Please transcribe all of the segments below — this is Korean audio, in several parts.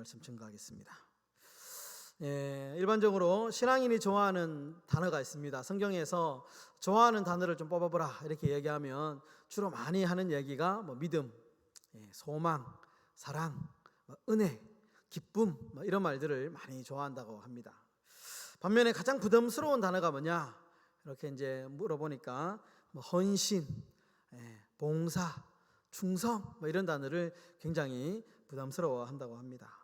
말씀 증거하겠습니다. 예, 일반적으로 신앙인이 좋아하는 단어가 있습니다. 성경에서 좋아하는 단어를 좀 뽑아보라 이렇게 얘기하면 주로 많이 하는 얘기가 뭐 믿음, 예, 소망, 사랑, 뭐 은혜, 기쁨 뭐 이런 말들을 많이 좋아한다고 합니다. 반면에 가장 부담스러운 단어가 뭐냐 이렇게 이제 물어보니까 뭐 헌신, 예, 봉사, 충성 뭐 이런 단어를 굉장히 부담스러워한다고 합니다.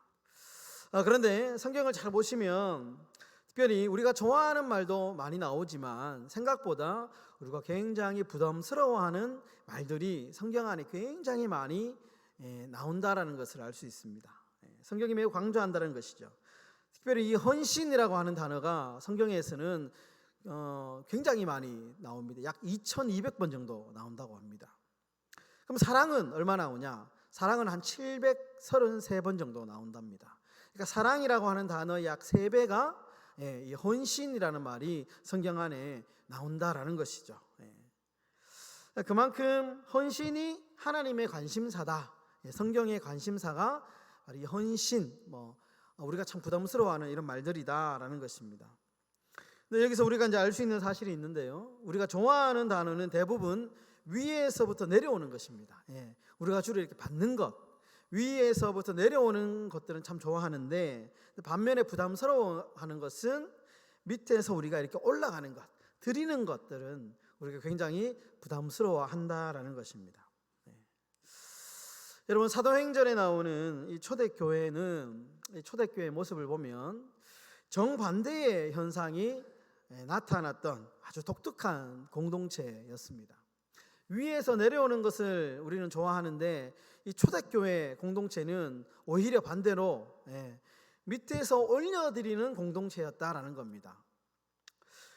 아, 그런데 성경을 잘 보시면 특별히 우리가 좋아하는 말도 많이 나오지만 생각보다 우리가 굉장히 부담스러워하는 말들이 성경 안에 굉장히 많이 예, 나온다라는 것을 알 수 있습니다. 예, 성경이 매우 강조한다는 것이죠. 특별히 이 헌신이라고 하는 단어가 성경에서는 어, 굉장히 많이 나옵니다. 약 2,200번 정도 나온다고 합니다. 그럼 사랑은 얼마 나오냐? 사랑은 한 733번 정도 나온답니다. 그러니까 사랑이라고 하는 단어 약 3배가 예, 이 헌신이라는 말이 성경 안에 나온다라는 것이죠. 예. 그만큼 헌신이 하나님의 관심사다. 예, 성경의 관심사가 이 헌신, 뭐 우리가 참 부담스러워하는 이런 말들이다라는 것입니다. 근데 여기서 우리가 이제 알 수 있는 사실이 있는데요. 우리가 좋아하는 단어는 대부분 위에서부터 내려오는 것입니다. 예, 우리가 주로 이렇게 받는 것, 위에서부터 내려오는 것들은 참 좋아하는데 반면에 부담스러워하는 것은 밑에서 우리가 이렇게 올라가는 것, 드리는 것들은 우리가 굉장히 부담스러워한다라는 것입니다. 네. 여러분 사도행전에 나오는 이 초대 교회는 이 초대 교회 모습을 보면 정반대의 현상이 나타났던 아주 독특한 공동체였습니다. 위에서 내려오는 것을 우리는 좋아하는데 이 초대교회 공동체는 오히려 반대로 예, 밑에서 올려드리는 공동체였다라는 겁니다.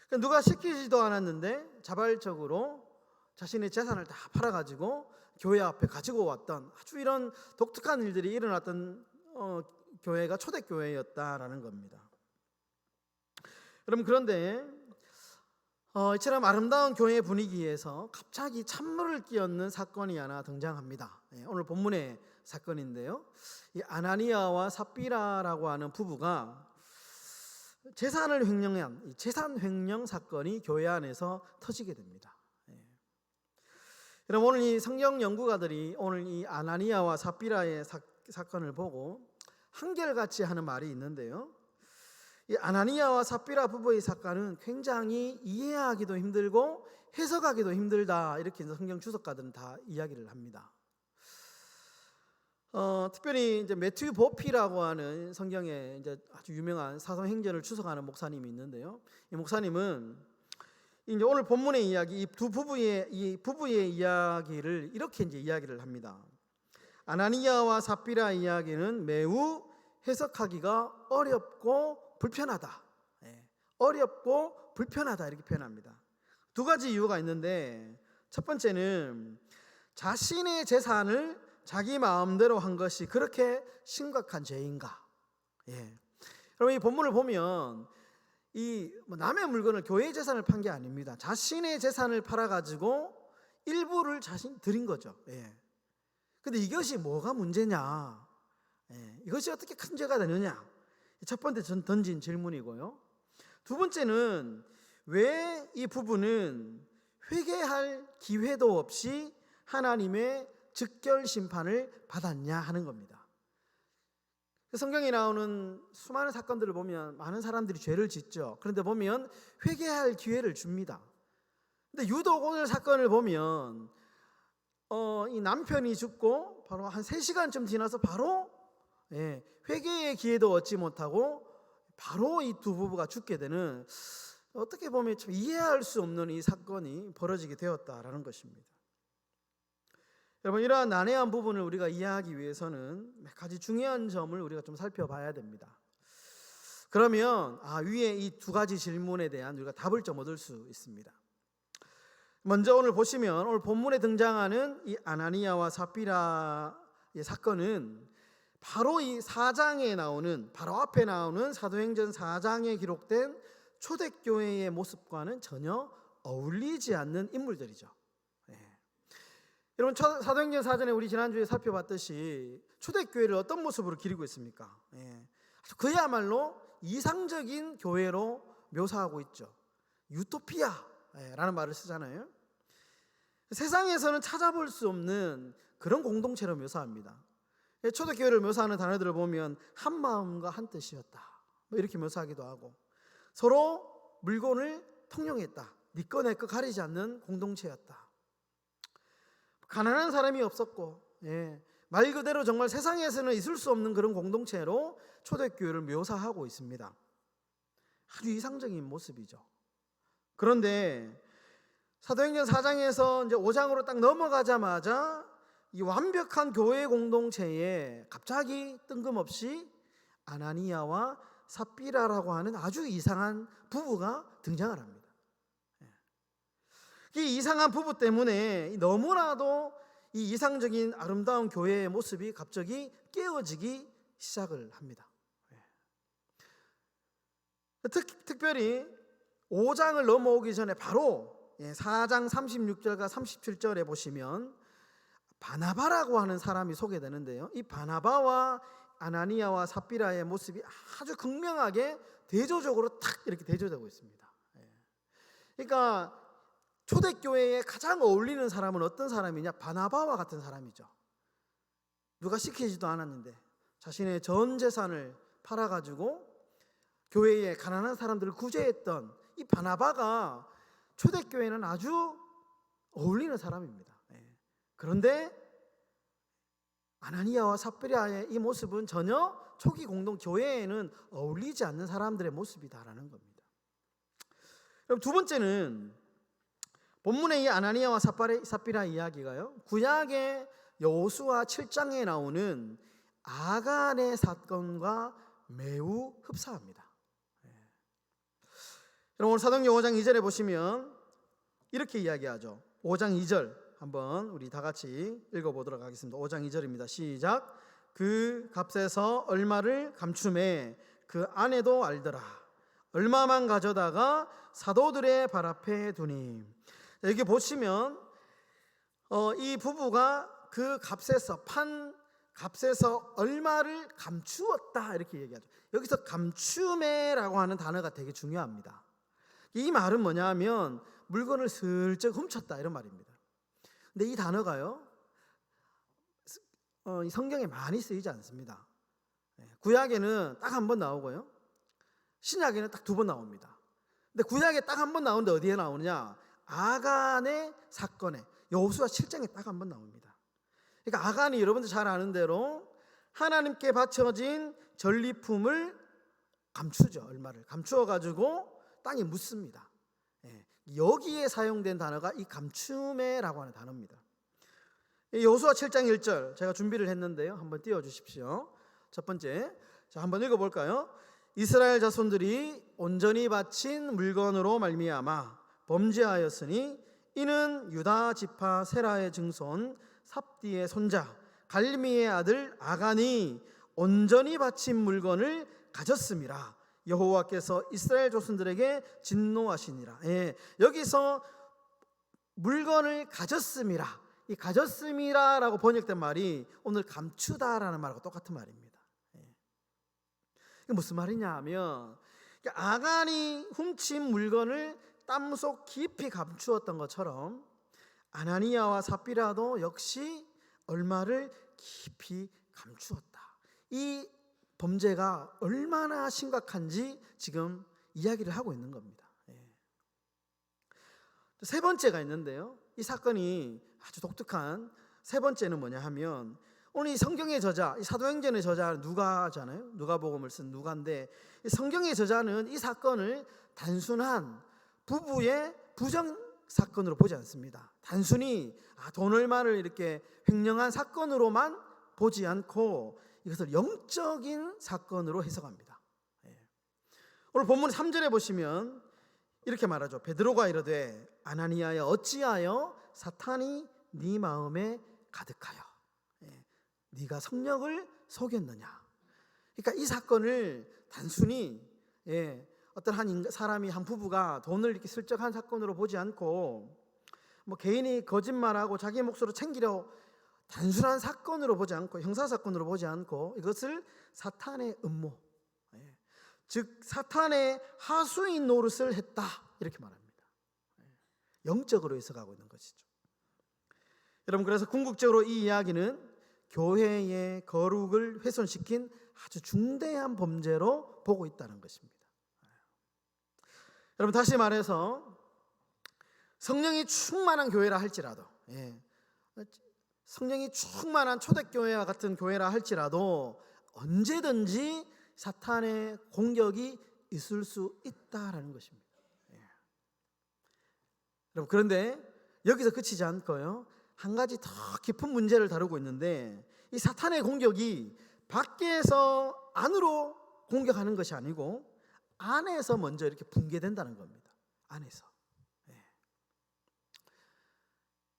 그러니까 누가 시키지도 않았는데 자발적으로 자신의 재산을 다 팔아가지고 교회 앞에 가지고 왔던 아주 이런 독특한 일들이 일어났던 어, 교회가 초대교회였다라는 겁니다. 여러분 그런데 어, 이처럼 아름다운 교회 분위기에서 갑자기 찬물을 끼얹는 사건이 하나 등장합니다. 네, 오늘 본문의 사건인데요. 이 아나니아와 삽비라라고 하는 부부가 재산을 횡령한 이 재산 횡령 사건이 교회 안에서 터지게 됩니다. 네. 여러분 오늘 이 성경 연구가들이 오늘 이 아나니아와 삽비라의 사, 사건을 보고 한결같이 하는 말이 있는데요. 이 아나니아와 삽비라 부부의 사건은 굉장히 이해하기도 힘들고 해석하기도 힘들다 이렇게 성경 주석가들은 다 이야기를 합니다. 어, 특별히 이제 매튜 보피라고 하는 성경에 이제 아주 유명한 사도행전을 추석하는 목사님이 있는데요. 이 목사님은 이제 오늘 본문의 이야기, 이 두 부부의 이 부부의 이야기를 이렇게 이제 이야기를 합니다. 아나니아와 삽비라 이야기는 매우 해석하기가 어렵고 불편하다. 예, 어렵고 불편하다 이렇게 표현합니다. 두 가지 이유가 있는데 첫 번째는 자신의 재산을 자기 마음대로 한 것이 그렇게 심각한 죄인가? 예. 여러분 이 본문을 보면 이뭐 남의 물건을 교회 재산을 판 게 아닙니다. 자신의 재산을 팔아 가지고 일부를 자신 드린 거죠. 예. 근데 이것이 뭐가 문제냐? 예. 이것이 어떻게 큰 죄가 되느냐? 첫 번째 전 던진 질문이고요. 두 번째는 왜 이 부부는 회개할 기회도 없이 하나님의 즉결 심판을 받았냐 하는 겁니다. 그 성경에 나오는 수많은 사건들을 보면 많은 사람들이 죄를 짓죠. 그런데 보면 회개할 기회를 줍니다. 근데 유독 오늘 사건을 보면 어, 이 남편이 죽고 바로 한 3시간쯤 지나서 바로 예, 회개의 기회도 얻지 못하고 바로 이 두 부부가 죽게 되는 어떻게 보면 참 이해할 수 없는 이 사건이 벌어지게 되었다라는 것입니다. 여러분 이러한 난해한 부분을 우리가 이해하기 위해서는 몇 가지 중요한 점을 우리가 좀 살펴봐야 됩니다. 그러면 아 위에 이 두 가지 질문에 대한 우리가 답을 좀 얻을 수 있습니다. 먼저 오늘 보시면 오늘 본문에 등장하는 이 아나니아와 사피라의 사건은 바로 이 4장에 나오는 바로 앞에 나오는 사도행전 4장에 기록된 초대교회의 모습과는 전혀 어울리지 않는 인물들이죠. 네. 여러분 초- 사도행전 사전에 우리 지난주에 살펴봤듯이 초대교회를 어떤 모습으로 기리고 있습니까? 예. 그야말로 이상적인 교회로 묘사하고 있죠. 유토피아라는 말을 쓰잖아요. 세상에서는 찾아볼 수 없는 그런 공동체로 묘사합니다. 예, 초대교회를 묘사하는 단어들을 보면 한 마음과 한 뜻이었다. 뭐 이렇게 묘사하기도 하고 서로 물건을 통용했다. 니꺼 내꺼 가리지 않는 공동체였다. 가난한 사람이 없었고 예, 말 그대로 정말 세상에서는 있을 수 없는 그런 공동체로 초대교회를 묘사하고 있습니다. 아주 이상적인 모습이죠. 그런데 사도행전 4장에서 이제 5장으로 딱 넘어가자마자 이 완벽한 교회 공동체에 갑자기 뜬금없이 아나니아와 삽비라라고 하는 아주 이상한 부부가 등장을 합니다. 이 이상한 부부 때문에 너무나도 이 이상적인 아름다운 교회의 모습이 갑자기 깨어지기 시작을 합니다. 특, 특별히 5장을 넘어오기 전에 바로 4장 36절과 37절에 보시면 바나바라고 하는 사람이 소개되는데요. 이 바나바와 아나니아와 삽비라의 모습이 아주 극명하게 대조적으로 탁 이렇게 대조되고 있습니다. 예. 그러니까 초대교회에 가장 어울리는 사람은 어떤 사람이냐? 바나바와 같은 사람이죠. 누가 시키지도 않았는데 자신의 전 재산을 팔아가지고 교회에 가난한 사람들을 구제했던 이 바나바가 초대교회는 아주 어울리는 사람입니다. 예. 그런데 아나니아와 삽비라의 이 모습은 전혀 초기 공동 교회에는 어울리지 않는 사람들의 모습이다라는 겁니다. 그럼 두 번째는 본문의 이 아나니아와 삽비라 이야기가요. 구약의 여호수아 7장에 나오는 아간의 사건과 매우 흡사합니다. 예. 여러분 오늘 사도행전 5장 2절에 보시면 이렇게 이야기하죠. 5장 2절 한번 우리 다 같이 읽어보도록 하겠습니다. 5장 2절입니다. 시작. 그 값에서 얼마를 감춤해 그 아내도 알더라. 얼마만 가져다가 사도들의 발 앞에 두니. 여기 보시면 어, 이 부부가 그 값에서 판 값에서 얼마를 감추었다 이렇게 얘기하죠. 여기서 감추매라고 하는 단어가 되게 중요합니다. 이 말은 뭐냐면 물건을 슬쩍 훔쳤다 이런 말입니다. 근데 이 단어가요, 어, 이 성경에 많이 쓰이지 않습니다. 예, 구약에는 딱 한 번 나오고요, 신약에는 딱 두 번 나옵니다. 근데 구약에 딱 한 번 나오는데 어디에 나오느냐? 아간의 사건에 여호수아 7장에 딱 한 번 나옵니다. 그러니까 아간이 여러분들 잘 아는 대로 하나님께 바쳐진 전리품을 감추죠. 얼마를 감추어 가지고 땅에 묻습니다. 예, 여기에 사용된 단어가 이 감추매라고 하는 단어입니다. 이 여호수아 7장 1절 제가 준비를 했는데요. 한번 띄워 주십시오. 첫 번째. 자, 한번 읽어 볼까요? 이스라엘 자손들이 온전히 바친 물건으로 말미암아 범죄하였으니 이는 유다 지파 세라의 증손 삽디의 손자 갈미의 아들 아간이 온전히 바친 물건을 가졌음이라 여호와께서 이스라엘 조선들에게 진노하시니라. 예, 여기서 물건을 가졌음이라. 이 가졌음이라라고 번역된 말이 오늘 감추다라는 말과 똑같은 말입니다. 예. 이게 무슨 말이냐 하면 그러니까 아간이 훔친 물건을 땅속 깊이 감추었던 것처럼 아나니아와 삽비라도 역시 얼마를 깊이 감추었다. 이 범죄가 얼마나 심각한지 지금 이야기를 하고 있는 겁니다. 예. 세 번째가 있는데요. 이 사건이 아주 독특한 세 번째는 뭐냐 하면 오늘 이 성경의 저자, 이 사도행전의 저자 누가잖아요. 누가복음을 쓴 누가인데 이 성경의 저자는 이 사건을 단순한 부부의 부정 사건으로 보지 않습니다. 단순히 아, 돈 얼마를 이렇게 횡령한 사건으로만 보지 않고 이것을 영적인 사건으로 해석합니다. 예. 오늘 본문 3절에 보시면 이렇게 말하죠. 베드로가 이르되 아나니아여 어찌하여 사탄이 네 마음에 가득하여 예. 네가 성령을 속였느냐. 그러니까 이 사건을 단순히 예, 어떤 한 사람이 한 부부가 돈을 이렇게 슬쩍 한 사건으로 보지 않고 뭐 개인이 거짓말하고 자기 몫으로 챙기려 단순한 사건으로 보지 않고 형사 사건으로 보지 않고 이것을 사탄의 음모, 예. 즉 사탄의 하수인 노릇을 했다 이렇게 말합니다. 예. 영적으로 해석하고 있는 것이죠. 여러분 그래서 궁극적으로 이 이야기는 교회의 거룩을 훼손시킨 아주 중대한 범죄로 보고 있다는 것입니다. 여러분 다시 말해서 성령이 충만한 교회라 할지라도 예. 성령이 충만한 초대교회와 같은 교회라 할지라도 언제든지 사탄의 공격이 있을 수 있다라는 것입니다. 예. 여러분 그런데 여기서 그치지 않고요 한 가지 더 깊은 문제를 다루고 있는데 이 사탄의 공격이 밖에서 안으로 공격하는 것이 아니고 안에서 먼저 이렇게 붕괴된다는 겁니다. 안에서. 예.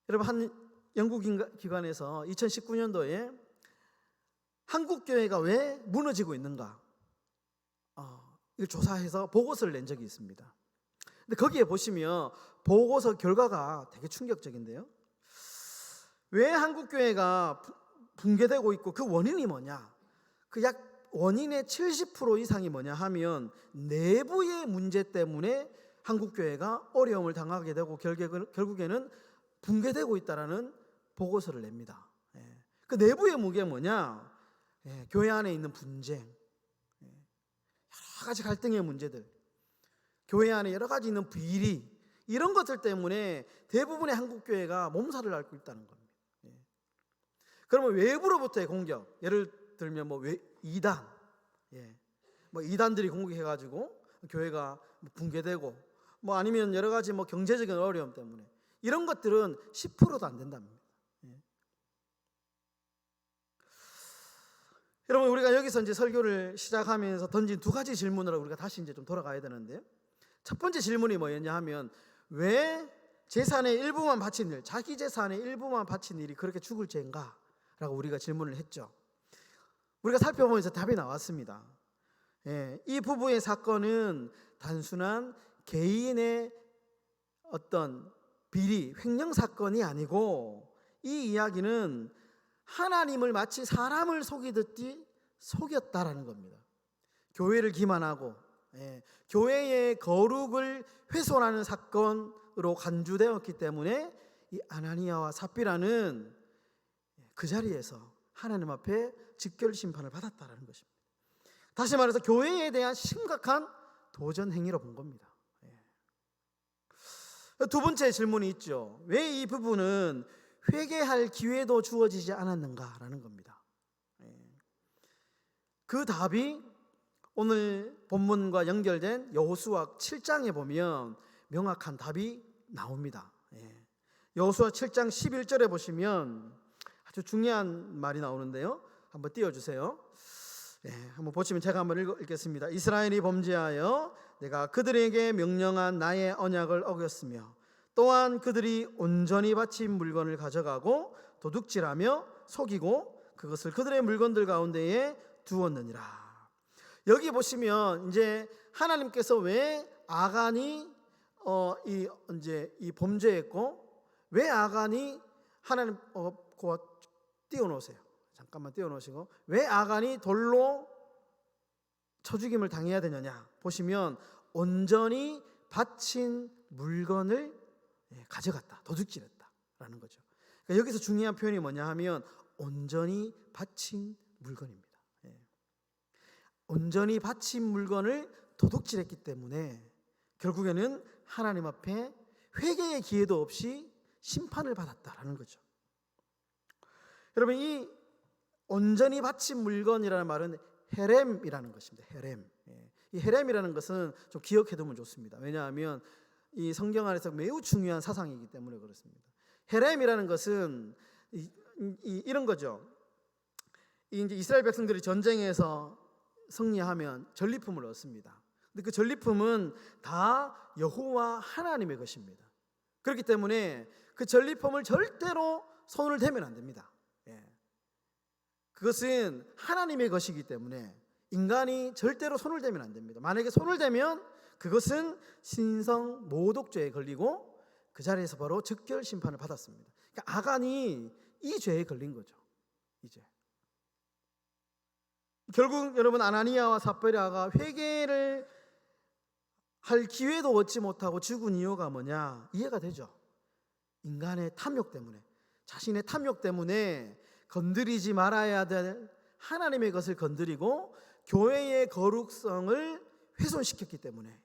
여러분 한 영국 인가- 기관에서 2019년도에 한국 교회가 왜 무너지고 있는가 어, 이걸 조사해서 보고서를 낸 적이 있습니다. 근데 거기에 보시면 보고서 결과가 되게 충격적인데요. 왜 한국 교회가 부- 붕괴되고 있고 그 원인이 뭐냐? 그 약 원인의 70% 이상이 뭐냐 하면 내부의 문제 때문에 한국 교회가 어려움을 당하게 되고 결국에는 붕괴되고 있다라는 보고서를 냅니다. 예. 그 내부의 무게 뭐냐? 예, 교회 안에 있는 분쟁, 예, 여러 가지 갈등의 문제들, 교회 안에 여러 가지 있는 비리 이런 것들 때문에 대부분의 한국 교회가 몸살을 앓고 있다는 겁니다. 예. 그러면 외부로부터의 공격, 예를 들면 뭐 외, 이단, 예, 뭐 이단들이 공격해가지고 교회가 뭐 붕괴되고, 뭐 아니면 여러 가지 뭐 경제적인 어려움 때문에 이런 것들은 10%도 안 된답니다. 예. 여러분 우리가 여기서 이제 설교를 시작하면서 던진 두 가지 질문으로 우리가 다시 이제 좀 돌아가야 되는데 첫 번째 질문이 뭐였냐 하면 왜 재산의 일부만 바친 일, 자기 재산의 일부만 바친 일이 그렇게 죽을 죄인가? 라고 우리가 질문을 했죠. 우리가 살펴보면서 답이 나왔습니다. 예, 이 부부의 사건은 단순한 개인의 어떤 비리, 횡령 사건이 아니고 이 이야기는 하나님을 마치 사람을 속이듯이 속였다라는 겁니다. 교회를 기만하고 예, 교회의 거룩을 훼손하는 사건으로 간주되었기 때문에 이 아나니아와 삽비라는 그 자리에서 하나님 앞에 직결 심판을 받았다라는 것입니다. 다시 말해서 교회에 대한 심각한 도전 행위로 본 겁니다. 예. 두 번째 질문이 있죠. 왜 이 부분은 회개할 기회도 주어지지 않았는가라는 겁니다. 예. 그 답이 오늘 본문과 연결된 여호수아 7장에 보면 명확한 답이 나옵니다. 예. 여호수아 7장 11절에 보시면 아주 중요한 말이 나오는데요. 한번 띄워 주세요. 예, 한번 보시면 제가 한번 읽- 읽겠습니다. 이스라엘이 범죄하여 내가 그들에게 명령한 나의 언약을 어겼으며 또한 그들이 온전히 바친 물건을 가져가고 도둑질하며 속이고 그것을 그들의 물건들 가운데에 두었느니라. 여기 보시면 이제 하나님께서 왜 아간이 어 이 이제 이 범죄했고 왜 아간이 하나님 어 고아 띄워놓으세요. 잠깐만 띄워놓으시고 왜 아간이 돌로 쳐 죽임을 당해야 되느냐 보시면 온전히 바친 물건을 예, 가져갔다 도둑질했다라는 거죠. 그러니까 여기서 중요한 표현이 뭐냐 하면 온전히 바친 물건입니다. 예. 온전히 바친 물건을 도둑질했기 때문에 결국에는 하나님 앞에 회개의 기회도 없이 심판을 받았다라는 거죠. 여러분 이 온전히 바친 물건이라는 말은 헤렘이라는 것입니다. 헤렘. 예. 이 헤렘이라는 것은 좀 기억해두면 좋습니다. 왜냐하면 이 성경 안에서 매우 중요한 사상이기 때문에 그렇습니다. 헤렘이라는 것은 이, 이, 이 런 거죠. 이 이제 이스라엘 백성들이 전쟁에서 승리하면 전리품을 얻습니다. 근데 그 전리품은 다 여호와 하나님의 것입니다. 그렇기 때문에 그 전리품을 절대로 손을 대면 안 됩니다. 예. 그것은 하나님의 것이기 때문에 인간이 절대로 손을 대면 안 됩니다. 만약에 손을 대면 그것은 신성 모독죄에 걸리고 그 자리에서 바로 즉결 심판을 받았습니다. 그러니까 아간이 이 죄에 걸린 거죠. 이제 결국 여러분 아나니아와 삽베라가 회개를 할 기회도 얻지 못하고 죽은 이유가 뭐냐 이해가 되죠. 인간의 탐욕 때문에 자신의 탐욕 때문에 건드리지 말아야 될 하나님의 것을 건드리고 교회의 거룩성을 훼손시켰기 때문에 예.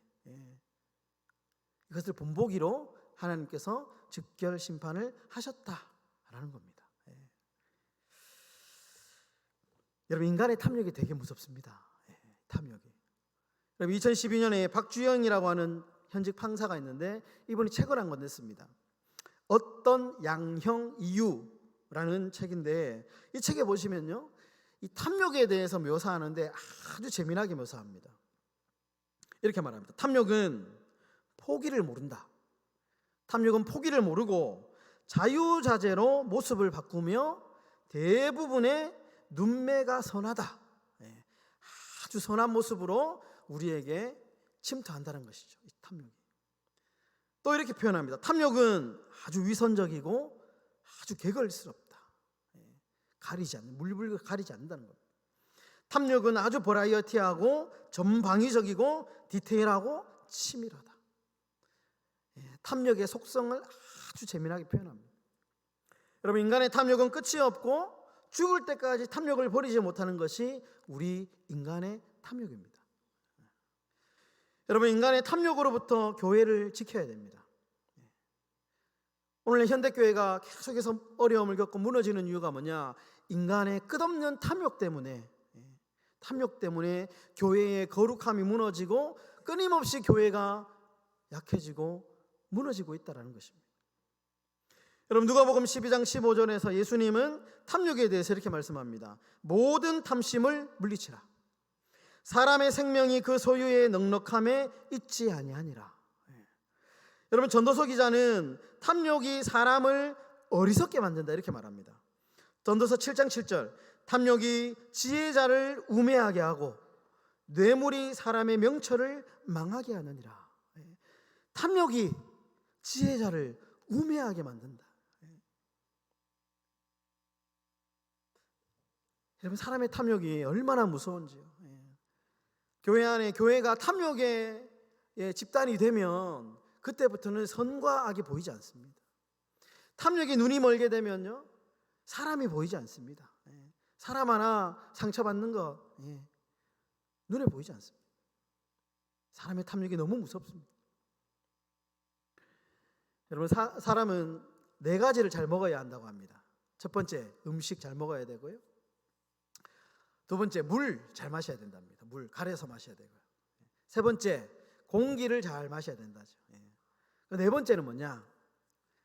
이것을 본보기로 하나님께서 즉결 심판을 하셨다라는 겁니다. 예. 여러분 인간의 탐욕이 되게 무섭습니다. 예, 탐욕이. 여러분 2012년에 박주영이라고 하는 현직 판사가 있는데 이분이 책을 한 권 냈습니다. 어떤 양형 이유라는 책인데 이 책에 보시면요. 이 탐욕에 대해서 묘사하는데 아주 재미나게 묘사합니다. 이렇게 말합니다. 탐욕은 포기를 모른다. 탐욕은 포기를 모르고 자유자재로 모습을 바꾸며 대부분의 눈매가 선하다. 예, 아주 선한 모습으로 우리에게 침투한다는 것이죠. 이 탐욕이. 또 이렇게 표현합니다. 탐욕은 아주 위선적이고 아주 개걸스럽다. 예, 가리지 않는 물불 가리지 않는다는 겁니다. 탐욕은 아주 버라이어티하고 전방위적이고 디테일하고 치밀하다. 예, 탐욕의 속성을 아주 재미나게 표현합니다. 여러분 인간의 탐욕은 끝이 없고 죽을 때까지 탐욕을 버리지 못하는 것이 우리 인간의 탐욕입니다. 여러분 인간의 탐욕으로부터 교회를 지켜야 됩니다. 오늘 현대 교회가 계속해서 어려움을 겪고 무너지는 이유가 뭐냐? 인간의 끝없는 탐욕 때문에 탐욕 때문에 교회의 거룩함이 무너지고 끊임없이 교회가 약해지고 무너지고 있다라는 것입니다. 여러분 누가복음 12장 15절에서 예수님은 탐욕에 대해서 이렇게 말씀합니다. 모든 탐심을 물리치라. 사람의 생명이 그 소유의 넉넉함에 있지 아니하니라. 예. 여러분 전도서 기자는 탐욕이 사람을 어리석게 만든다 이렇게 말합니다. 전도서 7장 7절 탐욕이 지혜자를 우매하게 하고 뇌물이 사람의 명철을 망하게 하느니라. 예. 탐욕이 지혜자를 우매하게 만든다. 예. 여러분 사람의 탐욕이 얼마나 무서운지요. 예. 교회 안에 교회가 탐욕의 예, 집단이 되면 그때부터는 선과 악이 보이지 않습니다. 탐욕이 눈이 멀게 되면요 사람이 보이지 않습니다. 예. 사람 하나 상처받는 거 예. 눈에 보이지 않습니다. 사람의 탐욕이 너무 무섭습니다. 여러분 사, 사람은 네 가지를 잘 먹어야 한다고 합니다. 첫 번째 음식 잘 먹어야 되고요. 두 번째 물 잘 마셔야 된답니다. 물 가려서 마셔야 되고요. 세 번째 공기를 잘 마셔야 된다죠. 예. 네 번째는 뭐냐?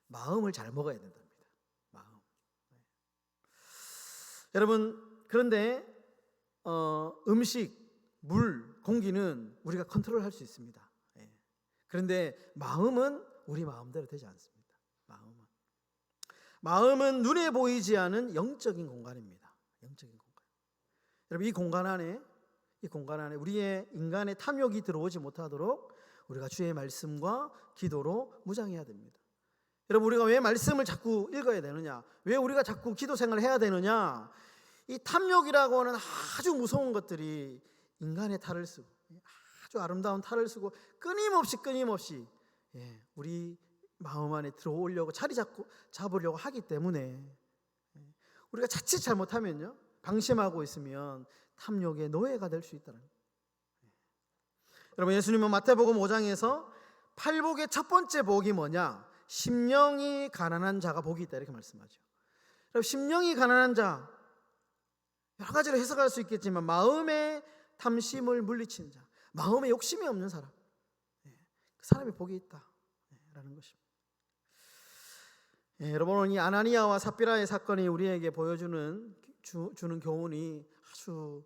마음을 잘 먹어야 된답니다. 마음. 네. 여러분 그런데 어, 음식, 물, 공기는 우리가 컨트롤할 수 있습니다. 예. 그런데 마음은 우리 마음대로 되지 않습니다. 마음은 마음은 눈에 보이지 않은 영적인 공간입니다. 영적인 공간. 여러분 이 공간 안에 이 공간 안에 우리의 인간의 탐욕이 들어오지 못하도록 우리가 주의 말씀과 기도로 무장해야 됩니다. 여러분 우리가 왜 말씀을 자꾸 읽어야 되느냐? 왜 우리가 자꾸 기도 생활을 해야 되느냐? 이 탐욕이라고 하는 아주 무서운 것들이 인간의 탈을 쓰고 아주 아름다운 탈을 쓰고 끊임없이 끊임없이 예, 우리 마음 안에 들어오려고 자리 잡고 잡으려고 하기 때문에 예, 우리가 자칫 잘못하면요 방심하고 있으면 탐욕의 노예가 될 수 있다는. 예. 여러분 예수님은 마태복음 5장에서 팔복의 첫 번째 복이 뭐냐? 심령이 가난한 자가 복이 있다 이렇게 말씀하죠. 여러분 심령이 가난한 자 여러 가지로 해석할 수 있겠지만 마음의 탐심을 물리치는 자, 마음에 욕심이 없는 사람, 그 사람이 복이 있다라는 것입니다. 예, 여러분 이 아나니아와 삽비라의 사건이 우리에게 보여주는 주, 는 교훈이 아주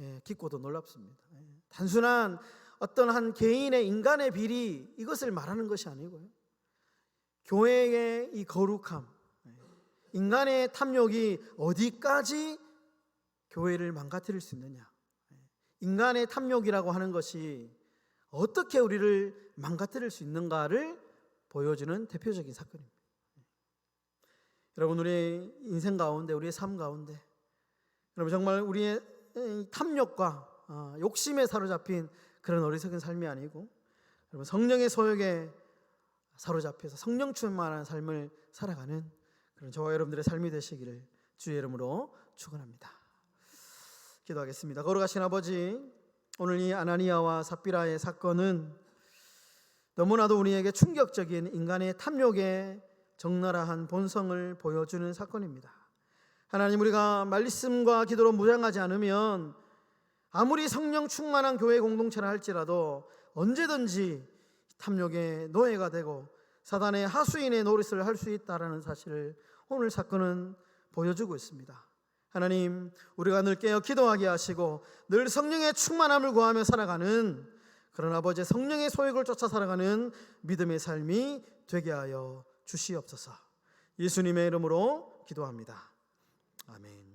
예, 깊고도 놀랍습니다. 예, 단순한 어떤 한 개인의 인간의 비리 이것을 말하는 것이 아니고요. 교회의 이 거룩함, 예, 인간의 탐욕이 어디까지 교회를 망가뜨릴 수 있느냐? 예, 인간의 탐욕이라고 하는 것이 어떻게 우리를 망가뜨릴 수 있는가를 보여주는 대표적인 사건입니다. 여러분 우리의 인생 가운데 우리의 삶 가운데 여러분 정말 우리의 이 탐욕과 어, 욕심에 사로잡힌 그런 어리석은 삶이 아니고 여러분 성령의 소욕에 사로잡혀서 성령 충만한 삶을 살아가는 그런 저와 여러분들의 삶이 되시기를 주의 이름으로 축원합니다. 기도하겠습니다. 걸어가신 아버지 오늘 이 아나니아와 삽비라의 사건은 너무나도 우리에게 충격적인 인간의 탐욕의 적나라한 본성을 보여주는 사건입니다. 하나님 우리가 말씀과 기도로 무장하지 않으면 아무리 성령 충만한 교회 공동체라 할지라도 언제든지 탐욕의 노예가 되고 사단의 하수인의 노릇을 할 수 있다라는 사실을 오늘 사건은 보여주고 있습니다. 하나님, 우리가 늘 깨어 기도하게 하시고 늘 성령의 충만함을 구하며 살아가는 그런 아버지의 성령의 소욕을 쫓아 살아가는 믿음의 삶이 되게 하여 주시옵소서. 예수님의 이름으로 기도합니다. 아멘.